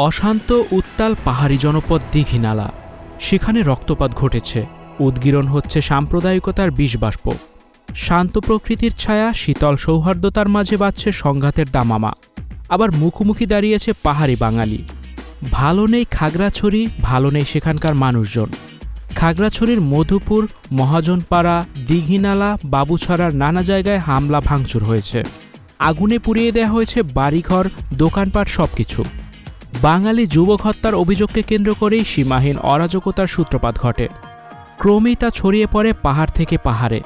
অশান্ত উত্তাল পাহাড়ি জনপদ দীঘিনালা। সেখানে রক্তপাত ঘটেছে। উদ্গীরণ হচ্ছে সাম্প্রদায়িকতার বিষবাষ্প শান্ত প্রকৃতির ছায়া, শীতল সৌহার্দ্যতার মাঝে বাজছে সংঘাতের দামামা। আবার মুখোমুখি দাঁড়িয়েছে পাহাড়ি বাঙালি। ভালো নেই খাগড়াছড়ি, ভালো নেই সেখানকার মানুষজন। খাগড়াছড়ির মধুপুর, মহাজনপাড়া, দীঘিনালা, বাবুছড়ার নানা জায়গায় হামলা ভাঙচুর হয়েছে। আগুনে পুড়িয়ে দেওয়া হয়েছে বাড়িঘর, দোকানপাট সবকিছু। বাঙালি যুবক হত্যার অভিযোগকে কেন্দ্র করেই সীমাহীন অরাজকতার সূত্রপাত ঘটে। ক্রমেই তা ছড়িয়ে পড়ে পাহাড় থেকে পাহাড়ে।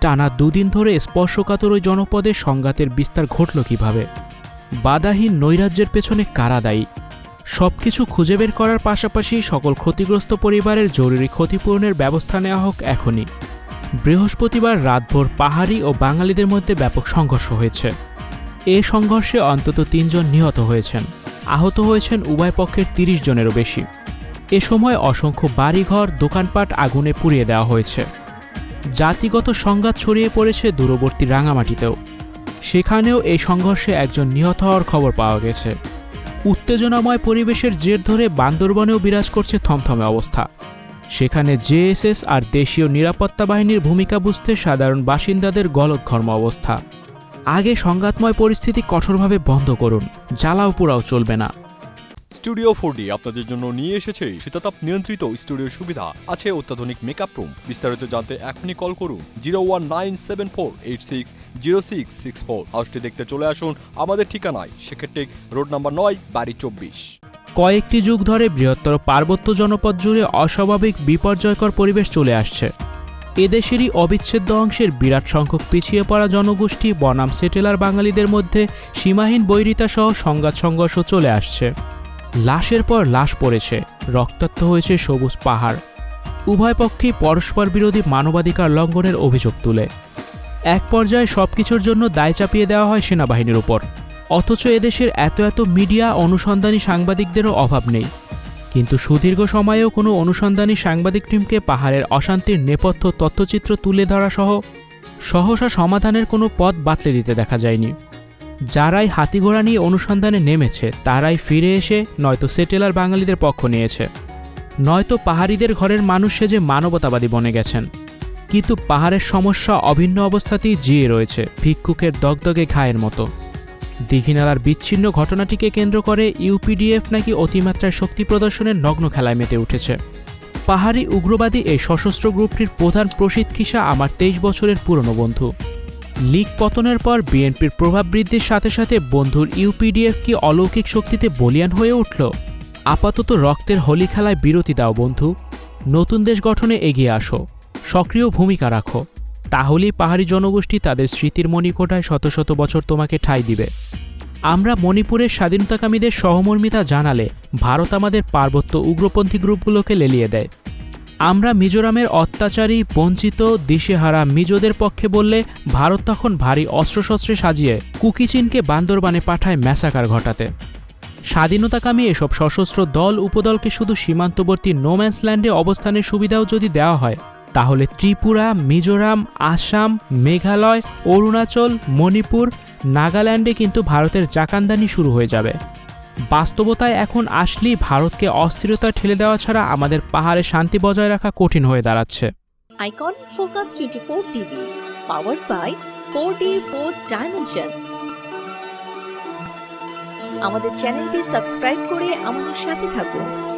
টানা দুদিন ধরে স্পর্শকাতর ওই জনপদে সংঘাতের বিস্তার ঘটল কীভাবে? বাধাহীন নৈরাজ্যের পেছনে কারা দায়ী? সব কিছু খুঁজে বের করার পাশাপাশি সকল ক্ষতিগ্রস্ত পরিবারের জরুরি ক্ষতিপূরণের ব্যবস্থা নেওয়া হোক এখনই। বৃহস্পতিবার রাতভর পাহাড়ি ও বাঙালিদের মধ্যে ব্যাপক সংঘর্ষ হয়েছে। এ সংঘর্ষে অন্তত তিনজন নিহত হয়েছেন। আহত হয়েছেন উভয় পক্ষের তিরিশ জনেরও বেশি। এ সময় অসংখ্য বাড়িঘর, দোকানপাট আগুনে পুড়িয়ে দেওয়া হয়েছে। জাতিগত সংঘাত ছড়িয়ে পড়েছে দূরবর্তী রাঙামাটিতেও। সেখানেও এই সংঘর্ষে একজন নিহত হওয়ার খবর পাওয়া গেছে। উত্তেজনাময় পরিবেশের জের ধরে বান্দরবনেও বিরাজ করছে থমথমে অবস্থা। সেখানে জেএসএস আর দেশীয় নিরাপত্তা বাহিনীর ভূমিকা বুঝতে সাধারণ বাসিন্দাদের গলদঘর্ম অবস্থা। আগে সংঘাতময় পরিস্থিতি কঠোরভাবে বন্ধ করুন জ্বালাও পোড়াও চলবে না। স্টুডিও ফোর ডি আপনাদের জন্য নিয়ে এসেছে শীতাতাপ নিয়ন্ত্রিত স্টুডিও সুবিধা। আছে অত্যাধুনিক মেকআপ রুম। বিস্তারিত জানতে এখনই কল করুন zero one nine seven four eight six zero six six four. হাউসটি দেখতে চলে আসুন আমাদের ঠিকানায়। সেক্ষেত্রে রোড নাম্বার নয় বাড়ি চব্বিশ। কয়েকটি যুগ ধরে বৃহত্তর পার্বত্য জনপদ জুড়ে অস্বাভাবিক বিপর্যয়কর পরিবেশ চলে আসছে। এদেশেরই অবিচ্ছেদ্য অংশের বিরাট সংখ্যক পিছিয়ে পড়া জনগোষ্ঠী, বনাম সেটেলার বাঙালিদের মধ্যে সীমাহীন বৈরিতা সহ সংঘাত সংঘর্ষ চলে আসছে। লাশের পর লাশ পড়েছে, রক্তাক্ত হয়েছে সবুজ পাহাড়। উভয় পক্ষেই পরস্পর বিরোধী মানবাধিকার লঙ্ঘনের অভিযোগ তুলে। এক পর্যায়ে সব কিছুর জন্য দায় চাপিয়ে দেওয়া হয় সেনাবাহিনীর উপর। অথচ এদেশের এত এত মিডিয়া, অনুসন্ধানী সাংবাদিকদেরও অভাব নেই। কিন্তু সুদীর্ঘ সময়েও কোনো অনুসন্ধানী সাংবাদিক টিমকে পাহাড়ের অশান্তির নেপথ্য তথ্যচিত্র তুলে ধরা সহ সহসা সমাধানের কোনো পথ বাতলে দিতে দেখা যায়নি। যারাই হাতিঘোড়া নিয়ে অনুসন্ধানে নেমেছে, তারাই ফিরে এসে নয়তো সেটেলার বাঙালিদের পক্ষ নিয়েছে। নয়তো পাহাড়িদের ঘরের মানুষ সেজে মানবতাবাদী বনে গেছেন। কিন্তু পাহাড়ের সমস্যা, অভিন্ন অবস্থাতেই জিয়ে রয়েছে, ভিক্ষুকের দগদগে ঘায়ের মতো। দীঘিনালার বিচ্ছিন্ন ঘটনাটিকে কেন্দ্র করে ইউপিডিএফ নাকি অতিমাত্রায় শক্তি প্রদর্শনের নগ্ন খেলায় মেতে উঠেছে। পাহাড়ি উগ্রবাদী এই সশস্ত্র গ্রুপটির প্রধান প্রসিদ্ধ খিসা আমার তেইশ বছরের পুরনো বন্ধু। লীগ পতনের পর বিএনপির প্রভাব বৃদ্ধির সাথে সাথে বন্ধুর ইউপিডিএফ কি অলৌকিক শক্তিতে বলিয়ান হয়ে উঠল? আপাতত রক্তের হোলি খেলায় বিরতি দাও বন্ধু। নতুন দেশ গঠনে এগিয়ে আসো। সক্রিয় ভূমিকা রাখো। তাহলেই পাহাড়ি জনগোষ্ঠী তাদের স্মৃতির মণিকোটায় শত শত বছর তোমাকে ঠাঁই দিবে। আমরা মণিপুরের স্বাধীনতাকামীদের সহমর্মিতা জানালে ভারত আমাদের পার্বত্য উগ্রপন্থী গ্রুপগুলোকে লেলিয়ে দেয়। আমরা মিজোরামের অত্যাচারী, বঞ্চিত, দিশেহারা মিজোদের পক্ষে বললে ভারত তখন ভারী অস্ত্রশস্ত্রে সাজিয়ে কুকিচিনকে বান্দরবানে পাঠায় ম্যাসাকার ঘটাতে। স্বাধীনতাকামী এসব সশস্ত্র দল, উপদলকে শুধু সীমান্তবর্তী নোম্যান্স ল্যান্ডে অবস্থানের সুবিধাও যদি দেওয়া হয় তাহলে ত্রিপুরা মিজোরাম আসাম মেঘালয় অরুণাচল মণিপুর নাগাল্যান্ডে কিন্তু ভারতের জাকান্দানি শুরু হয়ে যাবে। বাস্তবতায় এখন আসলেই ভারতকে অস্থিরতা ঠেলে দেওয়া ছাড়া আমাদের পাহাড়ে শান্তি বজায় রাখা কঠিন হয়ে দাঁড়াচ্ছে। Icon Focus 24 TV, powered by 4D 4th Dimension. আমাদের চ্যানেলটি সাবস্ক্রাইব করে আমাদের সাথে থাকুন।